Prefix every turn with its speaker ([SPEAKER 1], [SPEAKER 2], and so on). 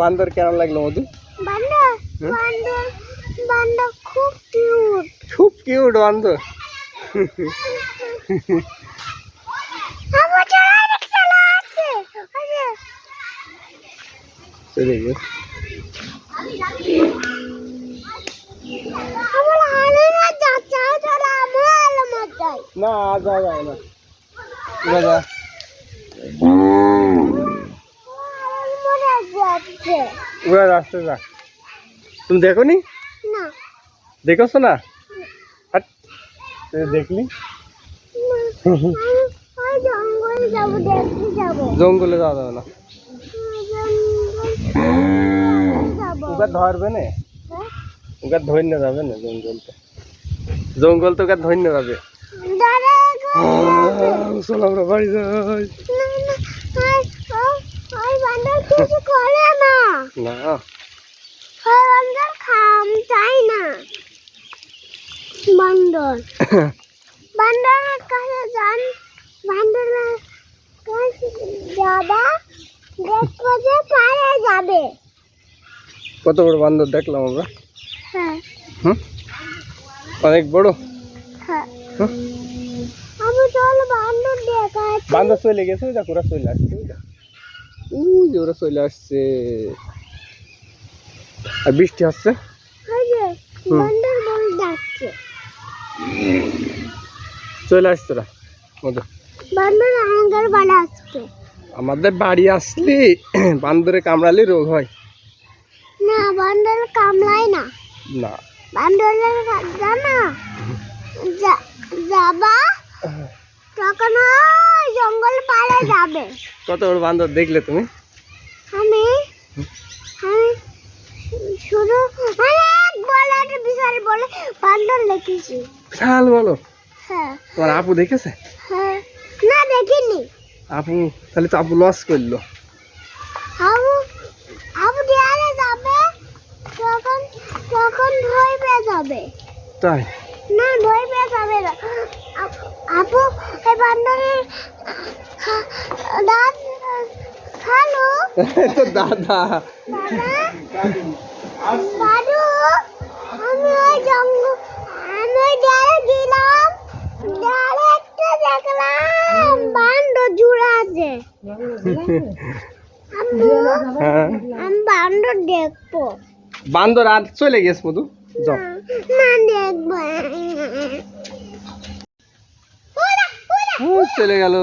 [SPEAKER 1] বান্দর কেমন লাগল মধু?
[SPEAKER 2] বান্দর
[SPEAKER 1] হুম?
[SPEAKER 2] বান্দর বান্দর খুব কিউট
[SPEAKER 1] খুব কিউট বান্দর।
[SPEAKER 2] আমার চলা চলা আছে। আরে
[SPEAKER 1] চলে গেছে
[SPEAKER 2] আমার হালে না যাচ্ছে চলা আমার হালে মত যাই
[SPEAKER 1] না আর যাওয়া যায় না। উড়ে যা।
[SPEAKER 2] যাচ্ছে
[SPEAKER 1] রাস্তা যা তুমি দেখো নি। দেখছ না? দেখলি?
[SPEAKER 2] জঙ্গলে
[SPEAKER 1] যাওয়া যাবে না। ওকে ধরবে না? ওকে ধন্য যাবে না জঙ্গলতে জঙ্গল তো ওকে ধন্য যাবে। চলো আমরা বাড়ি যাই।
[SPEAKER 2] না না ওই বান্দর কিছু করে না।
[SPEAKER 1] না।
[SPEAKER 2] ওই বান্দর খাম চাই না? বান্দর বান্দরের কাছে যান বান্দরের কাছে যাবা দেখব যে পারে যাবে।
[SPEAKER 1] কত বড় বান্দর দেখলাম আমরা।
[SPEAKER 2] হ্যাঁ।
[SPEAKER 1] হুম? অনেক বড়।
[SPEAKER 2] হ্যাঁ। আমি চল বান্দর দেখাচ্ছি।
[SPEAKER 1] বান্দর চলে গেছে দেখ ওরা চলে আসছে। দেখ। উই যে ওরা চলে আসছে। আর বৃষ্টি হচ্ছে? চলে আসছে ওরা।
[SPEAKER 2] আমাদের বাড়ি আসছে।
[SPEAKER 1] আমাদের বাড়ি আসলে বান্দরে কামড়ালে রোগ হয়।
[SPEAKER 2] না বান্দর কামলায় না।
[SPEAKER 1] না।
[SPEAKER 2] বান্দরের জানা? যা- যাবা? তখন জঙ্গল পাড়ে যাবে।
[SPEAKER 1] কত বড় বান্দর দেখলে তুমি?
[SPEAKER 2] আমি? আমি শুধু অনেক বলে একটা বিশাল বলে বান্দর লিখেছি
[SPEAKER 1] বিশাল বলো।
[SPEAKER 2] হ্যাঁ।
[SPEAKER 1] তোমার আপু দেখেছে?
[SPEAKER 2] হ্যাঁ। না দেখিনি।
[SPEAKER 1] আপু তাহলে তো আপু লস করল।
[SPEAKER 2] আবু আবু দেয়ালে যাবে তখন তখন ভয় পেয়ে যাবে।
[SPEAKER 1] তাই?
[SPEAKER 2] যাবে না। আপু এই বান্দরের দাঁত
[SPEAKER 1] তো দাদা।
[SPEAKER 2] দাদু আমি ওই জঙ্গল আমি ওই ডালে গেলাম। ডালে একটা দেখলাম বান্দর জুড়ে আছে।
[SPEAKER 1] হ্যাঁ।
[SPEAKER 2] আমি বান্দর দেখব।
[SPEAKER 1] বান্দর আর চলে গেছে মধু যাও।
[SPEAKER 2] না দেখব
[SPEAKER 1] চলে গেল।